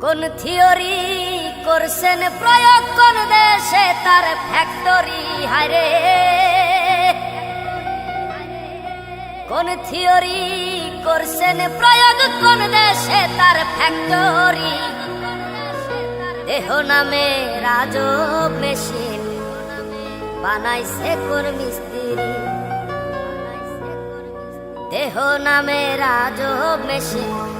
কোন থিওরি করছেন প্রয়োগ কোন দেশে তার ফ্যাক্টরি হারে কোন থিওরি করছেন প্রয়োগ কোন দেশে তার ফ্যাক্টরি দেহ নামে রাজব মেশিন বানাইছে কোন মিস্ত্রি? দেহ নামে রাজব মেশিন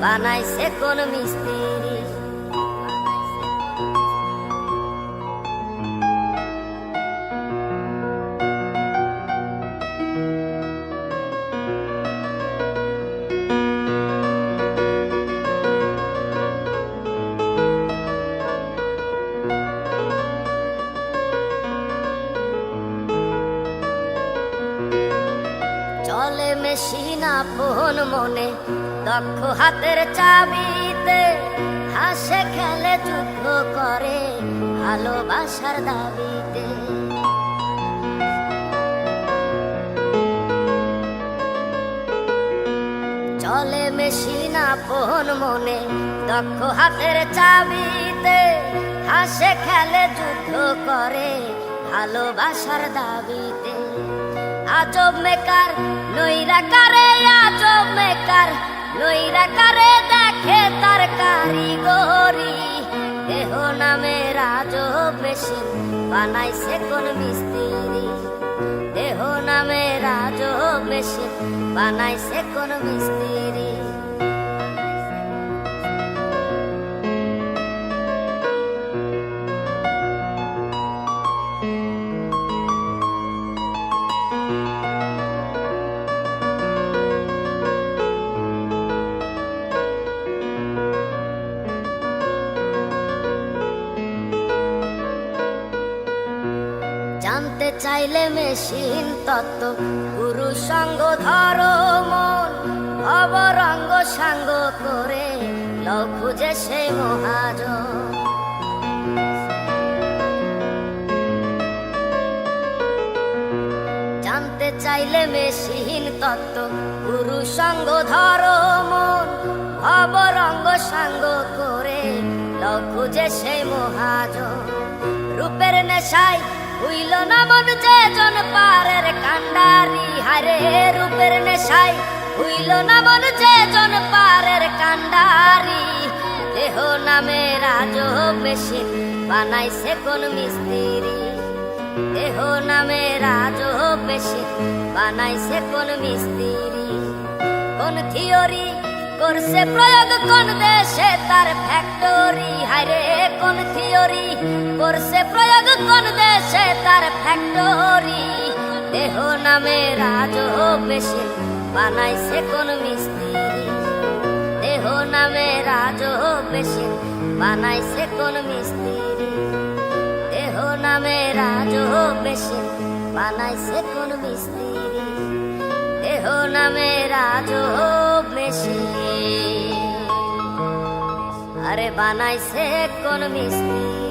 বানাইছে কোন মিস্ত্রি চলে মনে দক্ষ হাতের চাবিতে হাসে খেলে যুদ্ধ করে ভালোবাসার দাবিতে। চলে মেশিন আপন মনে দক্ষ হাতের চাবিতে হাসে খেলে যুদ্ধ করে ভালোবাসার দাবিতে। আজব মেকার নইরা কারে আজব মেকার নইরা কারে দেখে তার কারিগরি। দেহ নামে রাজ মেশিন বানাইছে কোন মিস্ত্রি। দেহ নামে রাজ মেশিন বানাইছে কোন মিস্ত্রি। চাইলে মেশিন তত্ত্ব, গুরু সঙ্গ ধরো মন, অবরঙ্গ সাঙ্গ করে লও খুঁজে সেই মহাজন। জানতে চাইলে মেশিন তত্ত্ব, গুরু সঙ্গ ধরো মন, অবরঙ্গ সাঙ্গ করে লও খুঁজে সেই মহাজন। রূপের নেশায় হইল না মন যে জন পারের কান্ডারি, হারে রূপের নেশায়। হইল না মন যে পারের কান্ডারি, দেহ নামে রাজ মেশিন বানাইছে কোন মিস্ত্রি। দেহ নামে রাজ মেশিন বানাইছে কোন মিস্ত্রি। কোন থিওরি করছে প্রয়োগ কোন দেশে? তার ফ্যাক্টরি হায়রে, কোন থিওরি করছে প্রয়োগ কোন দেশে? তার ফ্যাক্টরি দেহ নামে রাজ মেশিন বানাইছে কোন মিস্ত্রি? দেহ নামে রাজ মেশিন বানাইছে কোন মিস্ত্রি? দেহ নামে রাজ মেশিন বানাইছে কোন মিস্ত্রি? দেহ নামে রাজ আরে বানাইছে কোন মিস্ত্রি